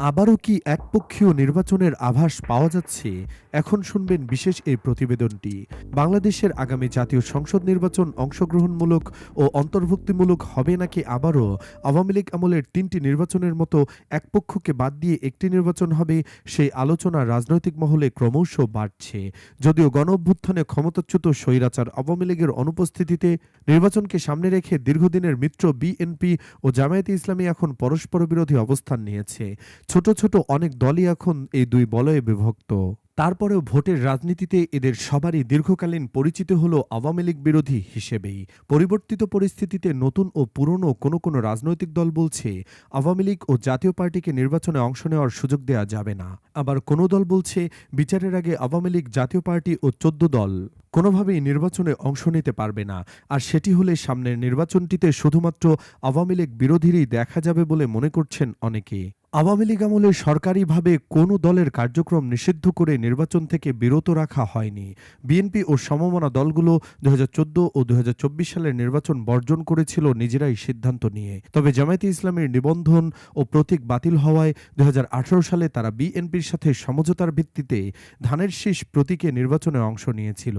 আবারও কি একপক্ষীয় নির্বাচনের আভাস পাওয়া যাচ্ছে? এখন শুনবেন বিশেষ এই প্রতিবেদনটি। বাংলাদেশের আগামী জাতীয় সংসদ নির্বাচন অংশগ্রহণমূলক ও অন্তর্ভুক্তিমূলক হবে নাকি আবারও? আওয়ামী লীগ আমলের তিনটি নির্বাচনের মতো একপক্ষকে বাদ দিয়ে একটি নির্বাচন হবে, সেই আলোচনা রাজনৈতিক মহলে ক্রমশ বাড়ছে। যদিও গণ অভ্যুত্থানে ক্ষমতাচ্যুত স্বৈরাচার আওয়ামী লীগের অনুপস্থিতিতে নির্বাচনকে সামনে রেখে দীর্ঘদিনের মিত্র বিএনপি ও জামায়াতে ইসলামী এখন পরস্পর বিরোধী অবস্থান নিয়েছে। ছোট ছোট অনেক দলই এখন এই দুই বলয়ে বিভক্ত। তারপরেও ভোটের রাজনীতিতে এদের সবারই দীর্ঘকালীন পরিচিত হল আওয়ামী লীগ বিরোধী হিসেবেই। পরিবর্তিত পরিস্থিতিতে নতুন ও পুরনো কোনো কোনো রাজনৈতিক দল বলছে আওয়ামী লীগ ও জাতীয় পার্টিকে নির্বাচনে অংশ নেওয়ার সুযোগ দেওয়া যাবে না। আবার কোনো দল বলছে বিচারের আগে আওয়ামী লীগ জাতীয় পার্টি ও চোদ্দ দল কোনোভাবেই নির্বাচনে অংশ নিতে পারবে না। আর সেটি হলে সামনের নির্বাচনটিতে শুধুমাত্র আওয়ামী লীগ বিরোধীরই দেখা যাবে বলে মনে করছেন অনেকে। আওয়ামী লীগ আমলে সরকারিভাবে কোনো দলের কার্যক্রম নিষিদ্ধ করে নির্বাচন থেকে বিরত রাখা হয়নি। বিএনপি ও সমমনা দলগুলো দু হাজার চোদ্দ ও দু হাজার চব্বিশ সালের নির্বাচন বর্জন করেছিল নিজেরাই সিদ্ধান্ত নিয়ে। তবে জামায়াতে ইসলামের নিবন্ধন ও প্রতীক বাতিল হওয়ায় দু হাজার আঠারো সালে তারা বিএনপির সাথে সমঝোতার ভিত্তিতে ধানের শীষ প্রতীকে নির্বাচনে অংশ নিয়েছিল।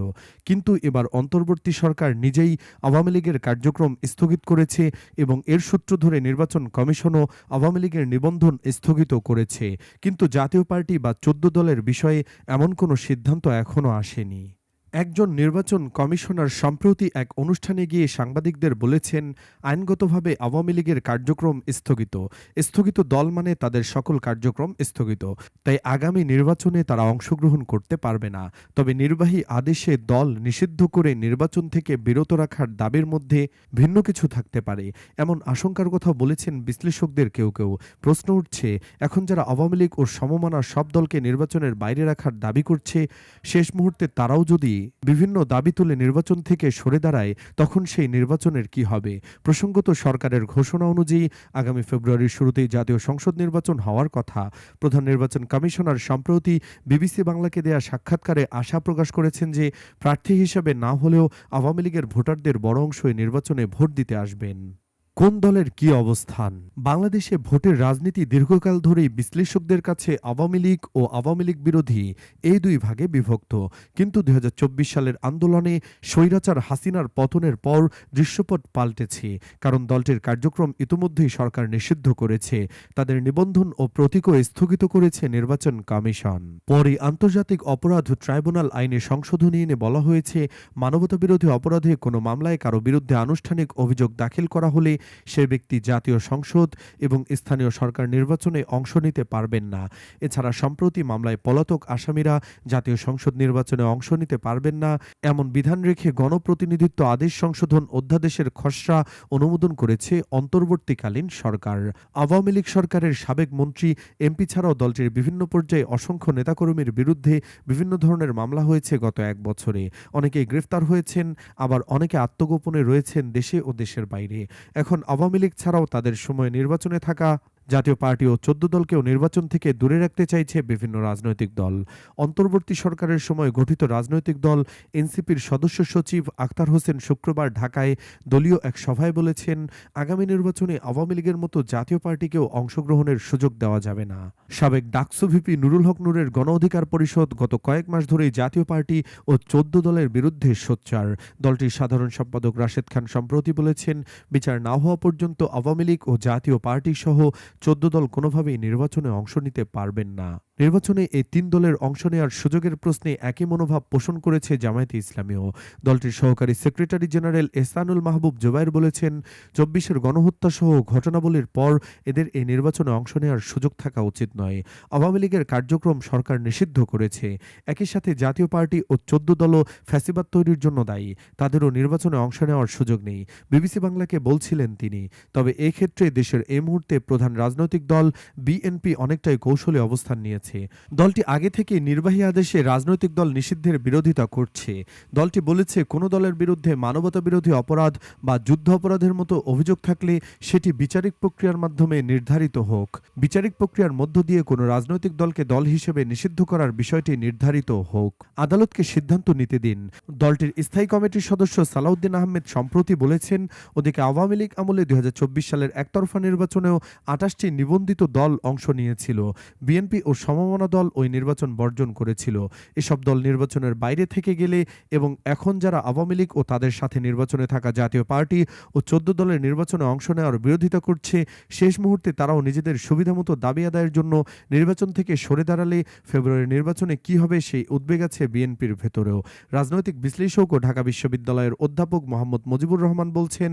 কিন্তু এবার অন্তর্বর্তী সরকার নিজেই আওয়ামী লীগের কার্যক্রম স্থগিত করেছে এবং এর সূত্র ধরে নির্বাচন কমিশনও আওয়ামী লীগের নিবন্ধন স্থগিত করেছে। কিন্তু জাতীয় পার্টি বা চোদ্দ দলের বিষয়ে এমন কোনো সিদ্ধান্ত এখনও আসেনি। একজন নির্বাচন কমিশনার সম্প্রতি এক অনুষ্ঠানে গিয়ে সাংবাদিকদের বলেছেন, আইনগতভাবে আওয়ামী লীগের কার্যক্রম স্থগিত। স্থগিত দল মানে তাদের সকল কার্যক্রম স্থগিত। তাই আগামী নির্বাচনে তারা অংশগ্রহণ করতে পারবে না। তবে নির্বাহী আদেশে দল নিষিদ্ধ করে নির্বাচন থেকে বিরত রাখার দাবির মধ্যে ভিন্ন কিছু থাকতে পারে। এমন আশঙ্কার কথা বলেছেন বিশ্লেষকদের কেউ কেউ। প্রশ্ন উঠছে, এখন যারা আওয়ামী লীগ ও সমমানা সব দলকে নির্বাচনের বাইরে রাখার দাবি করছে, শেষ মুহূর্তে তারাও যদি বিভিন্ন দাবি তুলে নির্বাচন থেকে সরে দাঁড়ায়, তখন সেই নির্বাচনের কি হবে? প্রসঙ্গত সরকারের ঘোষণা অনুযায়ী আগামী ফেব্রুয়ারির শুরুতেই জাতীয় সংসদ নির্বাচন হওয়ার কথা। প্রধান নির্বাচন কমিশনার সম্প্রতি বিবিসি বাংলাকে দেয়া সাক্ষাৎকারে আশা প্রকাশ করেছেন যে, প্রার্থী হিসেবে না হলেও আওয়ামী লীগের ভোটারদের বড় অংশই নির্বাচনে ভোট দিতে আসবেন। কোন দলের কি অবস্থান? বাংলাদেশে ভোটের রাজনীতি দীর্ঘকাল ধরেই বিশ্লেষকদের কাছে আওয়ামী লীগ ও আওয়ামী লীগ বিরোধী, এই দুই ভাগে বিভক্ত। কিন্তু দু হাজার চব্বিশ সালের আন্দোলনে স্বৈরাচার হাসিনার পতনের পর দৃশ্যপট পাল্টেছে, কারণ দলটির কার্যক্রম ইতোমধ্যেই সরকার নিষিদ্ধ করেছে। তাদের নিবন্ধন ও প্রতীকও স্থগিত করেছে নির্বাচন কমিশন। পরে আন্তর্জাতিক অপরাধ ট্রাইব্যুনাল আইনে সংশোধনী এনে বলা হয়েছে, মানবতাবিরোধী অপরাধে কোনো মামলায় কারও বিরুদ্ধে আনুষ্ঠানিক অভিযোগ দাখিল করা হলে সে ব্যক্তি জাতীয় সংসদ এবং স্থানীয় সরকার নির্বাচনে অংশ নিতে পারবেন না। এছাড়া সম্প্রতি মামলায় পলাতক আসামিরা জাতীয় সংসদ নির্বাচনে অংশ নিতে পারবেন না এমন বিধান রেখে গণপ্রতিনিধিত্ব আদেশ সংশোধন অধ্যাদেশের খসড়া অনুমোদন করেছে অন্তর্বর্তীকালীন সরকার। আওয়ামী লীগ সরকারের সাবেক মন্ত্রী, এমপি ছাড়াও দলটির বিভিন্ন পর্যায়ে অসংখ্য নেতাকর্মীর বিরুদ্ধে বিভিন্ন ধরনের মামলা হয়েছে গত এক বছরে। অনেকে গ্রেফতার হয়েছেন, আবার অনেকে আত্মগোপনে রয়েছেন দেশে ও দেশের বাইরে। এখন আওয়ামী লীগ ছাড়াও তাদের সময় নির্বাচনে থাকা জাতীয় পার্টি ও চোদ্দ দলকেও নির্বাচন থেকে দূরে রাখতে চাইছে বিভিন্ন রাজনৈতিক দল। অন্তর্বর্তী সরকারের সময় গঠিত রাজনৈতিক দল এনসিপির সদস্য সচিব আক্তার হোসেন শুক্রবার ঢাকায় দলীয় এক সভায় বলেছেন, আগামী নির্বাচনে আওয়ামী লীগের মতো জাতীয় পার্টিকেও অংশগ্রহণের সুযোগ দেওয়া যাবে না। সাবেক ডাকসু ভিপি নুরুল হক নুরের গণ অধিকার পরিষদ গত কয়েক মাস ধরেই জাতীয় পার্টি ও চোদ্দ দলের বিরুদ্ধে সোচ্চার। দলটির সাধারণ সম্পাদক রাশেদ খান সম্প্রতি বলেছেন, বিচার না হওয়া পর্যন্ত আওয়ামী লীগ ও জাতীয় পার্টি সহ চোদ্দ দল কোনোভাবেই নির্বাচনে অংশ নিতে পারবেন না। নির্বাচনে এই তিন দলের অংশ নেওয়ার সুযোগের প্রশ্নে একই মনোভাব পোষণ করেছে জামায়াতে ইসলামীও। দলটির সহকারী সেক্রেটারি জেনারেল এসানুল মাহবুব জোবায়ের বলেছেন, চব্বিশের গণহত্যা সহ ঘটনাবলীর পর এদের এই নির্বাচনে অংশ নেওয়ার সুযোগ থাকা উচিত নয়। আওয়ামী লীগের কার্যক্রম সরকার নিষিদ্ধ করেছে। একই সাথে জাতীয় পার্টি ও চোদ্দ দলও ফ্যাসিবাদ তৈরির জন্য দায়ী। তাদেরও নির্বাচনে অংশ নেওয়ার সুযোগ নেই। বিবিসি বাংলাকে বলছিলেন তিনি। তবে এক্ষেত্রে দেশের এই মুহূর্তে প্রধান রাজনৈতিক দল, বিএনপি অনেকটাই কৌশলী অবস্থান নিয়েছে। গেছে দলটি আগে থেকে নির্বাহী আদেশে রাজনৈতিক দল নিষিদ্ধের বিরোধিতা করছে। দলটি বলেছে, কোনো দলের বিরুদ্ধে মানবতা বিরোধী অপরাধ বা যুদ্ধ অপরাধের মতো অভিযোগ থাকলে সেটি বিচারিক প্রক্রিয়ার মাধ্যমে নির্ধারিত হোক। বিচারিক প্রক্রিয়ার মধ্য দিয়ে কোনো রাজনৈতিক দলকে দল হিসেবে নিষিদ্ধ করার বিষয়টি নির্ধারিত হোক। আদালতকে সিদ্ধান্ত নিতে দিন। দলটির স্থায়ী কমিটির সদস্য সালাউদ্দিন আহমেদ সম্প্রতি বলেছেন, ওদিকে আওয়ামী লীগ আমলে দুই হাজার চব্বিশ সালের একতরফা নির্বাচনেও আটাশটি নিবন্ধিত দল অংশ নিয়েছিল। বিএনপি ও সমমনা দল ওই নির্বাচন বর্জন করেছিল। এসব দল নির্বাচনের বাইরে থেকে গেলে এবং এখন যারা আওয়ামী লীগ ও তাদের সাথে নির্বাচনে থাকা জাতীয় পার্টি ও চোদ্দ দলের নির্বাচনে অংশ নেওয়ার বিরোধিতা করছে, শেষ মুহূর্তে তারাও নিজেদের সুবিধামতো দাবি আদায়ের জন্য নির্বাচন থেকে সরে দাঁড়ালে ফেব্রুয়ারি নির্বাচনে কি হবে সেই উদ্বেগ আছে বিএনপির ভেতরেও। রাজনৈতিক বিশ্লেষক ও ঢাকা বিশ্ববিদ্যালয়ের অধ্যাপক মোহাম্মদ মুজিবুর রহমান বলছেন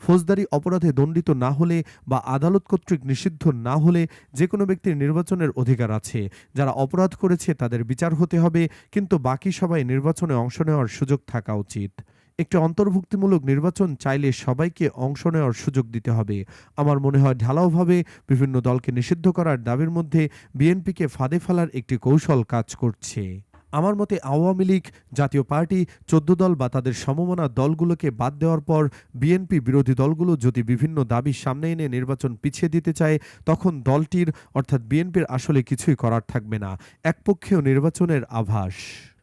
ফৌজদারি অপরাধে দণ্ডিত না হলে বা আদালত কর্তৃক নিষিদ্ধ না হলে যে কোনো ব্যক্তির নির্বাচনের অধিকার আছে। যারা অপরাধ করেছে তাদের বিচার হতে হবে, কিন্তু বাকি সবাই নির্বাচনে অংশ নেওয়ার সুযোগ থাকা উচিত। একটি অন্তর্ভুক্তিমূলক নির্বাচন চাইলে সবাইকে অংশ নেওয়ার সুযোগ দিতে হবে। আমার মনে হয় ঢালাওভাবে বিভিন্ন দলকে নিষিদ্ধ করার দাবির মধ্যে বিএনপিকে ফাঁদে ফেলার একটি কৌশল কাজ করছে। আমার মতে আওয়ামী লীগ, জাতীয় পার্টি, চোদ্দ দল বা তাদের সমমনা দলগুলোকে বাদ দেওয়ার পর বিএনপি বিরোধী দলগুলো যদি বিভিন্ন দাবি সামনে এনে নির্বাচন পিছিয়ে দিতে চায়, তখন দলটির, অর্থাৎ বিএনপির আসলে কিছুই করার থাকবে না। একপক্ষীয় নির্বাচনের আভাস।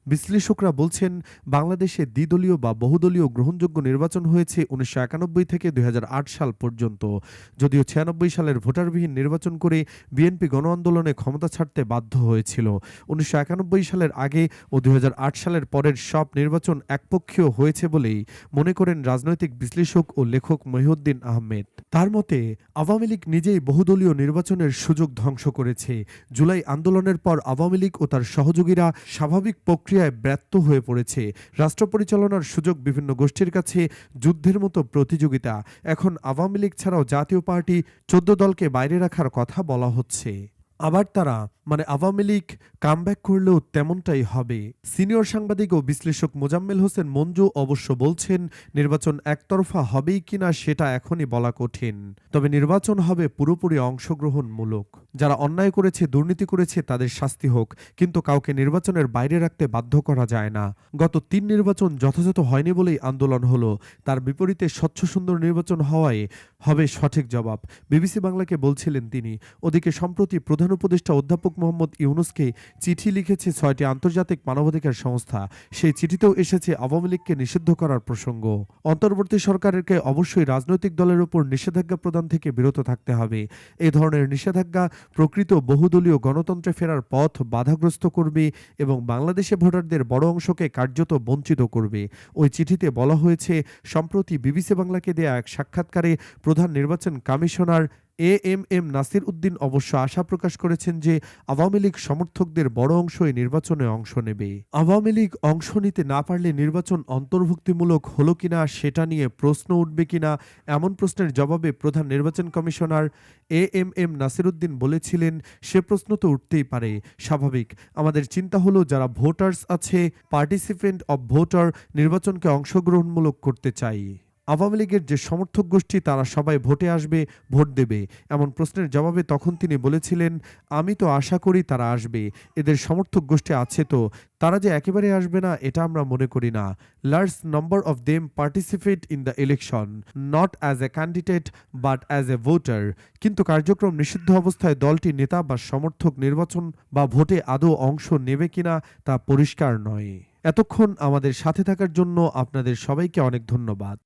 বিশ্লেষকরা বলছেন, বাংলাদেশে দ্বিদলীয় বা বহুদলীয় গ্রহণযোগ্য নির্বাচন হয়েছে উনিশশো একানব্বই থেকে দুই সাল পর্যন্ত। যদিও ছিয়ানব্বই সালের ভোটারবিহীন নির্বাচন করে বিএনপি গণ আন্দোলনে ক্ষমতা ছাড়তে বাধ্য হয়েছিল। উনিশশো একানব্বই সালের আগে ও দুই হাজার আট সালের পরের সব নির্বাচন একপক্ষীয় হয়েছে বলেই মনে করেন রাজনৈতিক বিশ্লেষক ও লেখক মহিউদ্দিন আহমেদ। তার মতে, আওয়ামী লীগ নিজেই বহুদলীয় নির্বাচনের সুযোগ ধ্বংস করেছে। জুলাই আন্দোলনের পর আওয়ামী লীগ ও তার সহযোগীরা স্বাভাবিক প্রক্রিয়ায় ব্যর্থ হয়ে পড়েছে। রাষ্ট্র পরিচালনার সুযোগ বিভিন্ন গোষ্ঠীর কাছে যুদ্ধের মতো প্রতিযোগিতা। এখন আওয়ামী লীগ ছাড়াও জাতীয় পার্টি চোদ্দ দলকে বাইরে রাখার কথা বলা হচ্ছে। আবার তারা মানে আওয়ামী লীগ কামব্যাক করলেও তেমনটাই হবে। সিনিয়র সাংবাদিক ও বিশ্লেষক মোজাম্মেল হোসেন মঞ্জু অবশ্য বলছেন, নির্বাচন একতরফা হবেই কিনা সেটা এখনই বলা কঠিন। তবে নির্বাচন হবে পুরোপুরি অংশগ্রহণমূলক। যারা অন্যায় করেছে, দুর্নীতি করেছে, তাদের শাস্তি হোক, কিন্তু কাউকে নির্বাচনের বাইরে রাখতে বাধ্য করা যায় না। গত তিন নির্বাচন যথাযথ হয়নি বলেই আন্দোলন হলো। তার বিপরীতে স্বচ্ছ সুন্দর নির্বাচন হওয়ায় হবে সঠিক জবাব। বিবিসি বাংলাকে বলছিলেন তিনি, ওদিকে সম্প্রতি প্রধান উপদেষ্টা অধ্যাপক মোহাম্মদ ইউনুসকে চিঠি লিখেছে ছয়টি আন্তর্জাতিক মানবাধিকার সংস্থা। সেই চিঠিতেও এসেছে আওয়ামী লীগকে নিষিদ্ধ করার প্রসঙ্গ। অন্তর্বর্তী সরকারকে অবশ্যই রাজনৈতিক দলের উপর নিষেধাজ্ঞা প্রদান থেকে বিরত থাকতে হবে। এ ধরনের নিষেধাজ্ঞা প্রকৃত বহুদলীয় গণতন্ত্রে ফেরার পথ বাধাগ্রস্ত করবে এবং বাংলাদেশে ভোটারদের বড় অংশকে কার্যত বঞ্চিত করবে। ওই চিঠিতে বলা হয়েছে, সম্প্রতি বিবিসি বাংলাকে দেয়া এক সাক্ষাৎকারে প্রধান নির্বাচন commissioner A M M Nasir Uddin অবশ্য আশা প্রকাশ করেছেন যে আওয়ামী লীগ সমর্থকদের বড় অংশ এই নির্বাচনে অংশ নেবে। আওয়ামী লীগ অংশ নিতে না পারলে নির্বাচন অন্তর্ভুক্তিমূলক হলো কিনা সেটা নিয়ে প্রশ্ন উঠবে কিনা এমন প্রশ্নের জবাবে প্রধান নির্বাচন commissioner A M M Nasiruddin বলেছিলেন, সে প্রশ্ন তো উঠতেই পারে। স্বাভাবিক, আমাদের চিন্তা হলো যারা ভোটার্স আছে, পার্টিসিপেন্ট অব ভোটার নির্বাচনকে অংশগ্রহণমূলক করতে চাই। আওয়ামী লীগের যে সমর্থক গোষ্ঠী, তারা সবাই ভোটে আসবে, ভোট দেবে। এমন প্রশ্নের জবাবে তখন তিনি বলেছিলেন, আমি তো আশা করি তারা আসবে। এদের সমর্থক গোষ্ঠী আছে তো। তারা যে একেবারে আসবে না, এটা আমরা মনে করি না। Large number of them participate in the election not as a candidate but as a voter কিন্তু কার্যক্রম নিষিদ্ধ অবস্থায় দলটি নেতা বা সমর্থক নির্বাচন বা ভোটে আদৌ অংশ নেবে কিনা, তা পরিষ্কার নয়। এতক্ষণ আমাদের সাথে থাকার জন্য আপনাদের সবাইকে অনেক ধন্যবাদ।